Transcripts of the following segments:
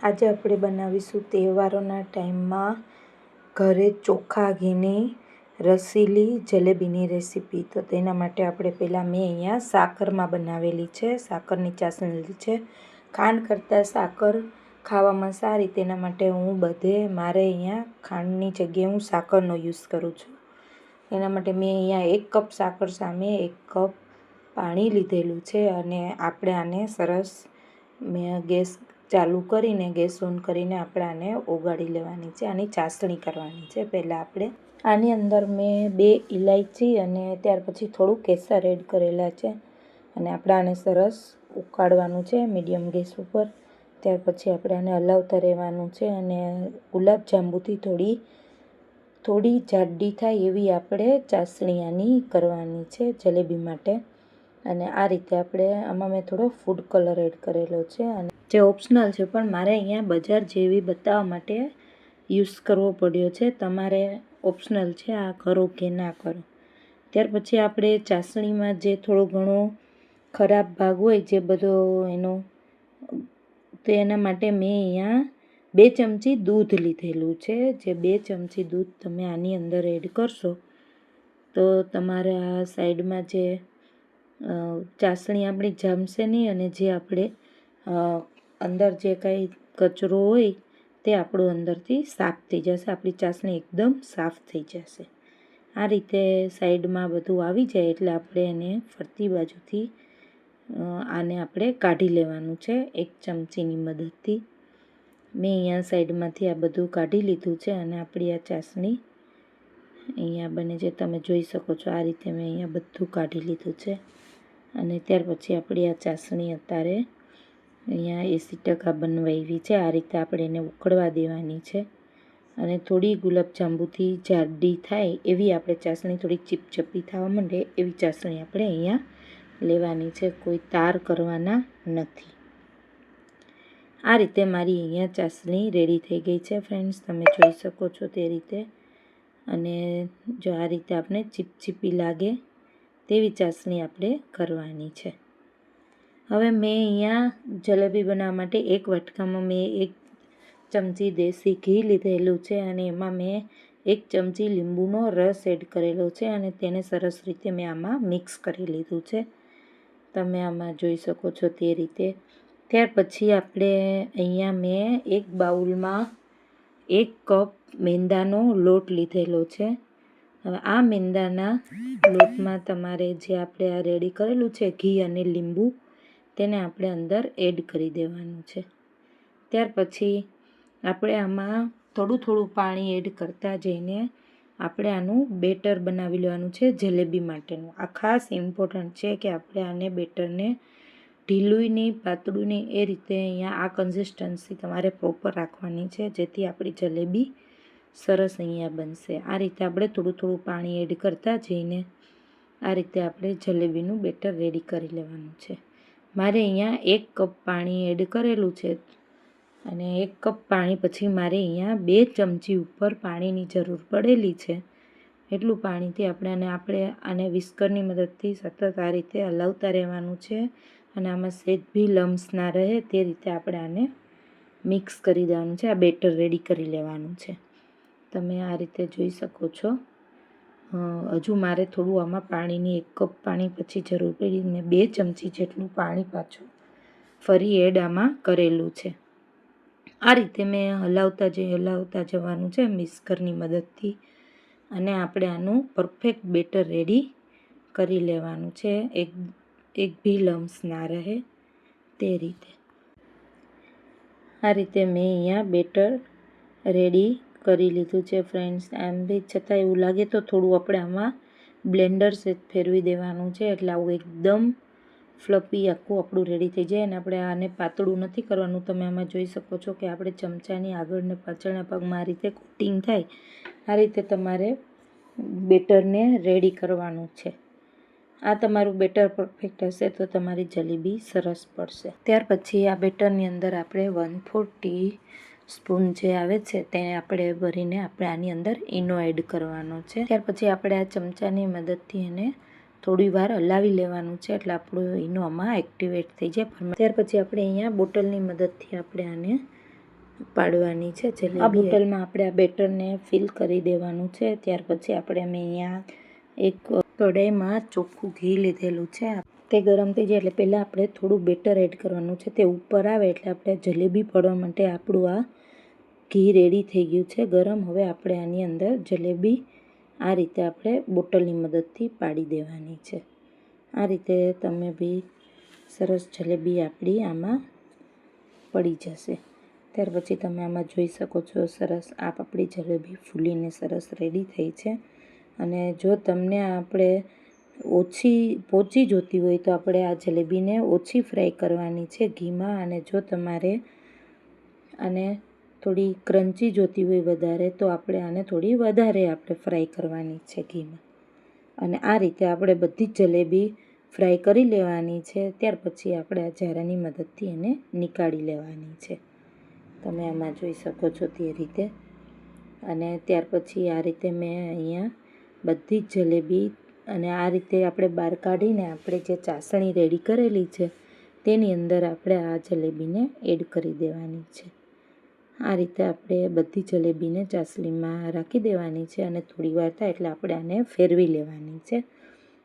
આજે આપણે બનાવીશું તહેવારોના ટાઈમમાં ઘરે ચોખ્ખા ઘીની રસીલી, જલેબીની રેસીપી. તો તેના માટે આપણે પહેલાં મેં અહીંયા સાકરમાં બનાવેલી છે, સાકરની ચાસણી છે. ખાંડ કરતાં સાકર ખાવામાં સારી, તેના માટે હું બધે મારે અહીંયા ખાંડની જગ્યાએ હું સાકરનો યુઝ કરું છું. એના માટે મેં અહીંયા એક કપ સાકર સામે એક કપ પાણી લીધેલું છે અને આપણે આને સરસ મેં ગેસ ચાલુ કરીને ગેસ ઓન કરીને આપણે આને ઓગાળી લેવાની છે, આની ચાસણી કરવાની છે. પહેલાં આપણે આની અંદર મેં બે ઇલાયચી અને ત્યાર પછી થોડું કેસર એડ કરેલા છે. અને આપણે આને સરસ ઉકાળવાનું છે મીડિયમ ગેસ ઉપર. ત્યાર પછી આપણે આને હલાવતા રહેવાનું છે અને ગુલાબ જાંબુથી થોડી થોડી જાડી થાય એવી આપણે ચાસણી આની કરવાની છે જલેબી માટે. અને આ રીતે આપણે આમાં મેં થોડો ફૂડ કલર એડ કરેલો છે અને જે ઓપ્શનલ છે પણ મારે અહીંયા બજાર જેવી બતાવવા માટે યુઝ કરવો પડ્યો છે. તમારે ઓપ્શનલ છે આ કરો કે ના કરો. ત્યાર પછી આપણે ચાસણીમાં જે થોડો ઘણો ખરાબ ભાગ હોય જે બધો એનો, તો એના માટે મેં અહીંયા બે ચમચી દૂધ લીધેલું છે. જે બે ચમચી દૂધ તમે આની અંદર એડ કરશો, તો તમારા સાઈડમાં જે ચાસણી આપણી જામશે નહીં અને જે આપણે અંદર જે કાંઈ કચરો હોય તે આપણો અંદરથી સાફ થઈ જશે. આપણી ચાસણી એકદમ સાફ થઈ જશે. આ રીતે સાઈડમાં બધું આવી જાય એટલે આપણે એને ફરતી બાજુથી આને આપણે કાઢી લેવાનું છે એક ચમચીની મદદથી. મેં અહીંયા સાઈડમાંથી આ બધું કાઢી લીધું છે અને આપણી આ ચાસણી અહીંયા બને છે. તમે જોઈ શકો છો આ રીતે મેં અહીંયા બધું કાઢી લીધું છે. અને ત્યાર પછી આપણી આ ચાસણી અત્યારે અહીંયા એંસી ટકા બનવાવી છે. આ રીતે આપણે એને ઉકળવા દેવાની છે. અને થોડી ગુલાબજાંબુથી જાડી થાય એવી આપણે ચાસણી થોડી ચીપચપી થવા માંડે એવી ચાસણી આપણે અહીંયા લેવાની છે. કોઈ તાર કરવાના નથી. આ રીતે મારી અહીંયા ચાસણી રેડી થઈ ગઈ છે ફ્રેન્ડ્સ. તમે જોઈ શકો છો તે રીતે. અને જો આ રીતે આપણે ચીપચીપી લાગે તેવી ચાસણી આપણે કરવાની છે. હવે મેં અહીંયા જલેબી બનાવવા માટે એક વાટકામાં મેં એક ચમચી દેશી ઘી લીધેલું છે અને એમાં મેં એક ચમચી લીંબુનો રસ એડ કરેલો છે અને તેને સરસ રીતે મેં આમાં મિક્સ કરી લીધું છે. તમે આમાં જોઈ શકો છો તે રીતે. ત્યાર પછી આપણે અહીંયા મેં એક બાઉલમાં એક કપ મેંદાનો લોટ લીધેલો છે. હવે આ મેંદાના લોટમાં તમારે જે આપણે આ રેડી કરેલું છે ઘી અને લીંબુ, તેને આપણે અંદર એડ કરી દેવાનું છે. ત્યાર પછી આપણે આમાં થોડું થોડું પાણી એડ કરતા જઈને આપણે આનું બેટર બનાવી લેવાનું છે જલેબી માટેનું. આ ખાસ ઇમ્પોર્ટન્ટ છે કે આપણે આને બેટરને ઢીલું નહીં પાતળું નહીં એ રીતે અહીંયા આ કન્સિસ્ટન્સી તમારે પ્રોપર રાખવાની છે જેથી આપણી જલેબી સરસ અહીંયા બનશે. આ રીતે આપણે થોડું થોડું પાણી એડ કરતા જઈને આ રીતે આપણે જલેબીનું બેટર રેડી કરી લેવાનું છે. મારે અહીંયા એક કપ પાણી એડ કરેલું છે અને એક કપ પાણી પછી મારે અહીંયા બે ચમચી ઉપર પાણીની જરૂર પડેલી છે. એટલું પાણીથી આપણે અને આપણે આને વિસ્કરની મદદથી સતત આ રીતે હલાવતા રહેવાનું છે અને આમાં સેજ બી લમ્સ ના રહે તે રીતે આપણે આને મિક્સ કરી દેવાનું છે. આ બેટર રેડી કરી લેવાનું છે. તમે આ રીતે જોઈ શકો છો. હજુ મારે થોડું આમાં પાણીની એક કપ પાણી પછી જરૂર પડી ને બે ચમચી જેટલું પાણી પાછું ફરી એડ આમાં કરેલું છે. આ રીતે મેં હલાવતા જઈ હલાવતા જવાનું છે મિક્સરની મદદથી અને આપણે આનું પરફેક્ટ બેટર રેડી કરી લેવાનું છે. એક એક ભી લમ્સ ના રહે તે રીતે. આ રીતે મેં અહીંયા બેટર રેડી કરી લીધું છે ફ્રેન્ડ્સ એમ બી છતાં એવું લાગે તો થોડું આપણે આમાં બ્લેન્ડર ફેરવી દેવાનું છે. એટલે આવું એકદમ ફ્લપી આખું આપણું રેડી થઈ જાય અને આપણે આને પાતળું નથી કરવાનું. તમે આમાં જોઈ શકો છો કે આપણે ચમચાની આગળ ને પાછળના પગમાં આ રીતે કોટિંગ થાય, આ રીતે તમારે બેટરને રેડી કરવાનું છે. આ તમારું બેટર પરફેક્ટ હશે તો તમારી જલેબી સરસ પડશે. ત્યાર પછી આ બેટરની અંદર આપણે વન ફોર ટી સ્પૂન જે આવે છે તેને આપણે ભરીને આપણે આની અંદર ઈનો એડ કરવાનો છે. ત્યાર પછી આપણે આ ચમચાની મદદથી એને થોડી વાર હલાવી લેવાનું છે એટલે આપણું ઈનો આમાં એક્ટિવેટ થઈ જાય ત્યાર પછી આપણે અહીંયા બોટલની મદદથી આપણે આને પાડવાની છે. જલેબી આ બોટલમાં આપણે આ બેટરને ફિલ કરી દેવાનું છે. ત્યાર પછી આપણે અમે અહીંયા એક કઢાઈમાં ચોખ્ખું ઘી લીધેલું છે. તે ગરમ થઈ જાય એટલે પહેલાં આપણે થોડું બેટર એડ કરવાનું છે. તે ઉપર આવે એટલે આપણે જલેબી પડવા માટે આપણું આ ઘી રેડી થઈ ગયું છે. ગરમ હવે આપણે આની અંદર જલેબી આ રીતે આપણે બોટલની મદદથી પાડી દેવાની છે. આ રીતે તમે બી સરસ જલેબી આપણી આમાં પડી જશે. ત્યાર પછી તમે આમાં જોઈ શકો છો, સરસ આ આપણી જલેબી ફૂલીને સરસ રેડી થઈ છે. અને જો તમને આપણે ઓછી, પોચી જોતી હોય તો આપણે આ જલેબીને ઓછી ફ્રાય કરવાની છે ઘીમાં. અને જો તમારે આને થોડી ક્રન્ચી જોતી હોય વધારે, તો આપણે આને થોડી વધારે આપણે ફ્રાય કરવાની છે ઘીમાં. અને આ રીતે આપણે બધી જ જલેબી ફ્રાય કરી લેવાની છે, ત્યાર પછી આપણે આ ઝારાની મદદથી એને નીકાળી લેવાની છે. તમે આમાં જોઈ શકો છો તે રીતે. અને ત્યાર પછી આ રીતે મેં અહીંયા બધી જ જલેબી અને આ રીતે આપણે બહાર કાઢીને આપણે જે ચાસણી રેડી કરેલી છે, તેની અંદર આપણે આ જલેબીને એડ કરી દેવાની છે. આ રીતે આપણે બધી જલેબીને ચાસણીમાં રાખી દેવાની છે અને થોડી વાર થાય એટલે આપણે આને ફેરવી લેવાની છે.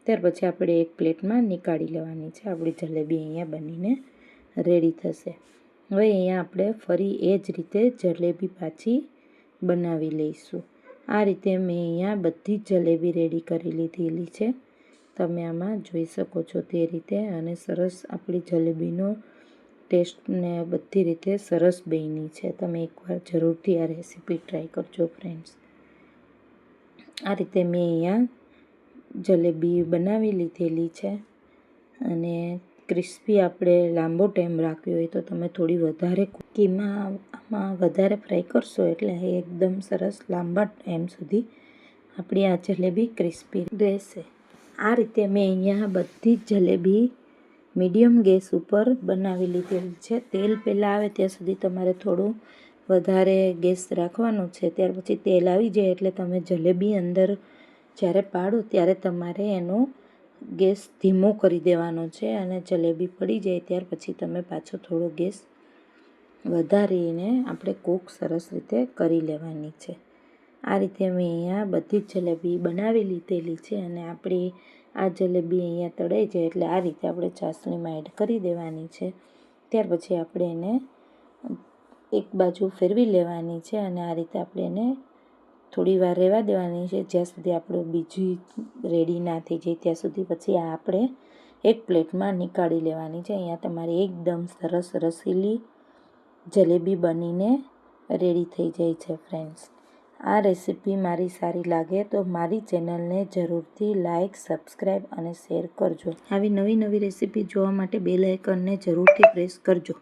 ત્યાર પછી આપણે એક પ્લેટમાં નીકાળી લેવાની છે. આપણી જલેબી અહીંયા બનીને રેડી થશે. હવે અહીંયા આપણે ફરી એ જ રીતે જલેબી પાછી બનાવી લઈશું. આ રીતે મેં અહીંયા બધી જલેબી રેડી કરી લીધેલી છે. તમે આમાં જોઈ શકો છો તે રીતે અને સરસ આપણી જલેબીનો ટેસ્ટને બધી રીતે સરસ બની છે. તમે એકવાર જરૂરથી આ રેસીપી ટ્રાય કરજો ફ્રેન્ડ્સ આ રીતે મેં અહીંયા જલેબી બનાવી લીધેલી છે અને ક્રિસ્પી આપણે લાંબો ટાઈમ રાખ્યો હોય તો તમે થોડી વધારે કુકીમાં વધારે ફ્રાય કરશો એટલે એકદમ સરસ લાંબા ટાઈમ સુધી આપણી આ જલેબી ક્રિસ્પી રહેશે. આ રીતે મેં અહીંયા બધી જ જલેબી મીડિયમ ગેસ ઉપર બનાવી લીધેલી છે. તેલ પહેલાં આવે ત્યાં સુધી તમારે થોડું વધારે ગેસ રાખવાનું છે. ત્યાર પછી તેલ આવી જાય એટલે તમે જલેબી અંદર જ્યારે પાડો ત્યારે તમારે એનો ગેસ ધીમો કરી દેવાનો છે અને જલેબી પડી જાય ત્યાર પછી તમે પાછો થોડો ગેસ વધારીને આપણે કૂક સરસ રીતે કરી લેવાની છે. આ રીતે મેં અહીંયા બધી જ જલેબી બનાવી લીધેલી છે અને આપણી આ જલેબી અહીંયા તળાઈ જાય એટલે આ રીતે આપણે ચાસણીમાં એડ કરી દેવાની છે. ત્યાર પછી આપણે એને એક બાજુ ફેરવી લેવાની છે અને આ રીતે આપણે એને થોડી વાર રહેવા દેવાની છે. જ્યાં સુધી આપણું બીજી રેડી ના થઈ જાય ત્યાં સુધી પછી આ આપણે એક પ્લેટમાં નીકાળી લેવાની છે. અહીંયા તમારી એકદમ સરસ રસીલી જલેબી બનીને રેડી થઈ જાય છે ફ્રેન્ડ્સ આ રેસીપી મારી સારી લાગે તો મારી ચેનલને જરૂરથી લાઇક સબસ્ક્રાઈબ અને શેર કરજો. આવી નવી નવી રેસીપી જોવા માટે બેલ આઇકનને જરૂરથી પ્રેસ કરજો.